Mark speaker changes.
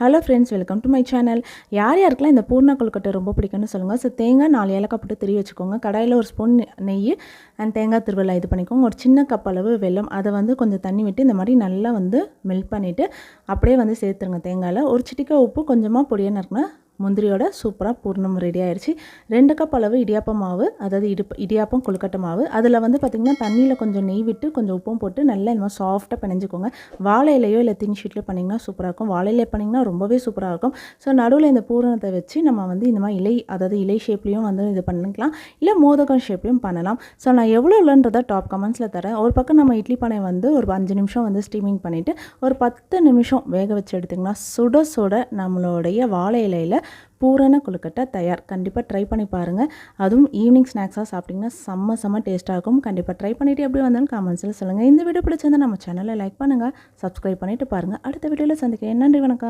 Speaker 1: Hello friends welcome to my channel யார் யாருக்கெல்லாம் இந்த பூர்ணா கொழுக்கட்டை ரொம்ப பிடிக்கும்னு சொல்லுங்கள் ஸோ தேங்காய் நாலு ஏலக்காய் போட்டு திரி வச்சுக்கோங்க. கடாயில் ஒரு ஸ்பூன் நெய் அண்ட் தேங்காய் திருவிழா இது பண்ணிக்கோங்க. ஒரு சின்ன கப் அளவு வெல்லம் அதை வந்து கொஞ்சம் தண்ணி விட்டு இந்த மாதிரி நல்லா வந்து மெல்ட் பண்ணிவிட்டு அப்படியே வந்து சேர்த்துருங்க தேங்காயில். ஒரு சிட்டிக்காய் உப்பு கொஞ்சமாக பொடியாக நறுக்குனா முந்திரியோட சூப்பராக பூர்ணம் ரெடி ஆயிடுச்சு ரெண்டு கப் அளவு இடியாப்ப மாவு அதாவது இடிப்பு இடியாப்பம் கொழுக்கட்டை மாவு. அதில் வந்து பார்த்திங்கன்னா தண்ணியில் கொஞ்சம் நெய் விட்டு கொஞ்சம் உப்பும் போட்டு நல்லா இந்த மாதிரி சாஃப்டாக பிணைஞ்சிக்கோங்க. வாழை இலையோ இல்லை தின் ஷீட்டில் பண்ணிங்கன்னா சூப்பராக இருக்கும். வாழை இலை பண்ணிங்கன்னா ரொம்பவே சூப்பராக இருக்கும். ஸோ நடுவில் இந்த பூரணத்தை வச்சு நம்ம வந்து இந்த மாதிரி இலை அதாவது இலை ஷேப்லேயும் வந்து இது பண்ணிக்கலாம். இல்லை மோதகம் ஷேப்லேயும் பண்ணலாம். ஸோ நான் எவ்வளோ இல்லைன்றதை டாப் கமெண்ட்ஸில் தரேன். ஒரு பக்கம் நம்ம இட்லி பானை வந்து ஒரு அஞ்சு நிமிஷம் வந்து ஸ்டீமிங் பண்ணிவிட்டு ஒரு பத்து நிமிஷம் வேக வச்சு எடுத்திங்கன்னா சுட சுட நம்மளுடைய வாழை இலையில் பூரண கொழுக்கட்டை தயார். கண்டிப்பாக ட்ரை பண்ணி பாருங்கள் அதுவும் ஈவினிங் ஸ்நாக்ஸாக சாப்பிட்டிங்கன்னா செம்ம செம்ம டேஸ்ட்டாக இருக்கும். கண்டிப்பாக ட்ரை பண்ணிவிட்டு எப்படி வந்தாலும் காமெண்ட்ஸில் சொல்லுங்கள் இந்த வீடியோ பிடிச்சிருந்தா நம்ம சேனலை லைக் பண்ணுங்கள் சப்ஸ்கிரைப் பண்ணிவிட்டு பாருங்கள் அடுத்த வீடியோவில் சந்திக்கிறேன். நன்றி வணக்கம்.